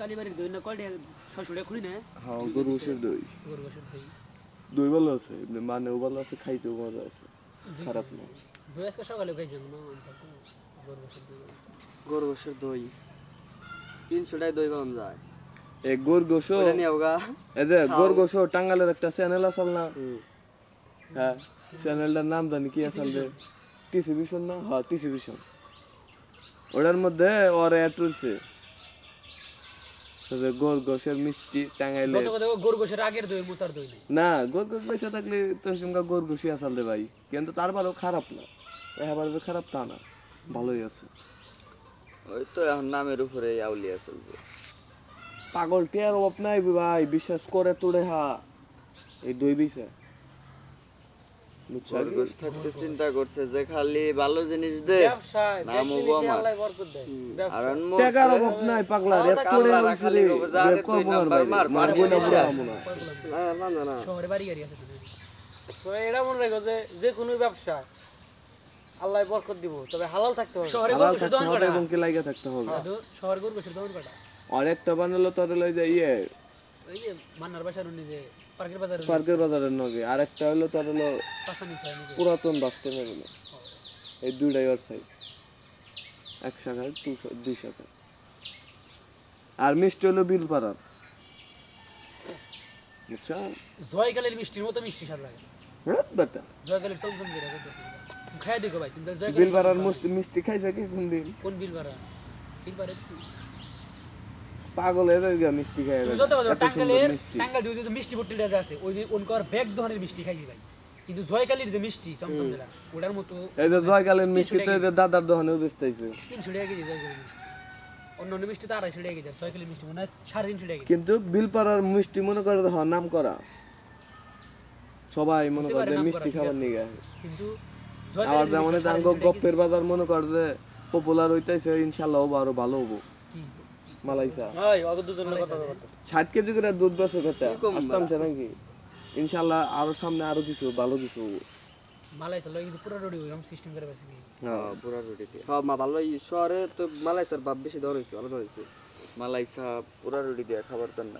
কালীবাড়ির দই না কয়টা? টাকা খুলি না? হ্যাঁ গরু দই। গরু বছর দই দই ভালো আছে এমনি মানেও ভালো আছে খাইতেও মজা আছে। খারাপ না দই আজকে সকালে খাইছি না গরু বছর দই। গোশের দই। তিনশো টাকায় দই পাওয়া যায়। এই গোর ওগা এই যে গোর গোশো টাঙ্গালের একটা চ্যানেল আসল না? হ্যাঁ চ্যানেলটার নাম জানি কি আসল রে টিসি ভিশন না? হ্যাঁ টিসি ভিশন ওটার মধ্যে ওর অ্যাড রয়েছে। মিষ্টি আগের দই মোতার দই না গোর গোশ পয়সা থাকলে তোর সঙ্গে গোর গোশি আসাল রে ভাই। কিন্তু তারপরেও খারাপ না। এবার যে খারাপ তা না ভালোই আছে। ওই তো এখন নামের উপরে আউলিয়া চলবে। পাগল টিয়ার অভাব নাই ভাই বিশ্বাস করে তোরে হা। এই দই বিছে বুঝছ থাকতে চিন্তা করছে যে খালি ভালো জিনিস দে নাম হব আমার আর টাকার অভাব নাই পাগলা রে তোরে খালি রে কবে যা রে রে তুই করব না নাম্বার মার, না না। না। শহরে বাড়ি গাড়ি আছে তো। এটা মনে রাখো যে যে কোনো ব্যবসা আল্লাহ বরকত দিব তবে হালাল থাকতে হবে। শহরে গরু থাকতে দোকান হবে কটা। এবং কি লাগে থাকতে হবে। শহরে গরু দোকান কটা। বানালো তোর লই যে ইয়ে ওই যে মান্নার বাসার যে পার্কের বাজার পার্কের বাজারের নগে। আর একটা হলো তোর হলো পাশানি ছয় নাকি? পুরাতন বাস স্ট্যান্ডের হলো। এই দুইটাই ওর সাইড। এক শাখায় দু- দুই শাখায়। আর মিষ্টি হলো বিলপাড়ার। বুঝছ? জয়কালের মিষ্টির মতো মিষ্টি স্বাদ লাগে। হ্যাঁ বেটা। জয়কালের চমচম যেটা করতেছি খাই দেখো ভাই বিলপাড়ার মিষ্টি খাইছে কি কোন দিন কোন বিল ভাড়া সিল পারে পাগল হয়ে যাবে মিষ্টি খাই মিষ্টি। মিষ্টি আছে ওই যে ওনকার ব্যাগ দোকানের মিষ্টি খাইছি ভাই। কিন্তু জয়কালীর যে মিষ্টি ওটার মতো এই যে জয়কালের মিষ্টি তো এই যে দাদার দোকানেও বেচতেছে তিনশো টাকা কেজি জয়কালীর মিষ্টি। অন্য অন্য মিষ্টি তো আড়াইশো টাকা কেজি জয়কালীর মিষ্টি মনে হয় সাড়ে তিনশো টাকা কিন্তু বিলপাড়ার মিষ্টি মনে করে হ নাম করা সবাই মনে করে মিষ্টি খাবার নিয়ে কিন্তু আবার যেমন গপ্পের বাজার মনে কর যে পপুলার হইতেছে ইনশাল্লাহ হব আরও ভালো হব? মালাইসা। হয় অত দুজনের কথা কথা ষাট কেজি করে দুধ বেচে কথা আসতামছে নাকি ইনশাল্লাহ আরও সামনে আরও কিছু ভালো কিছু। পুরো সিস্টেম করে হ্যাঁ। পুরা রুটি দিয়ে। হ্যাঁ মা ভালো। শহরে তো মালাইসার বাপ বেশি ভালো পুরা রুটি দিয়ে খাবার চান না।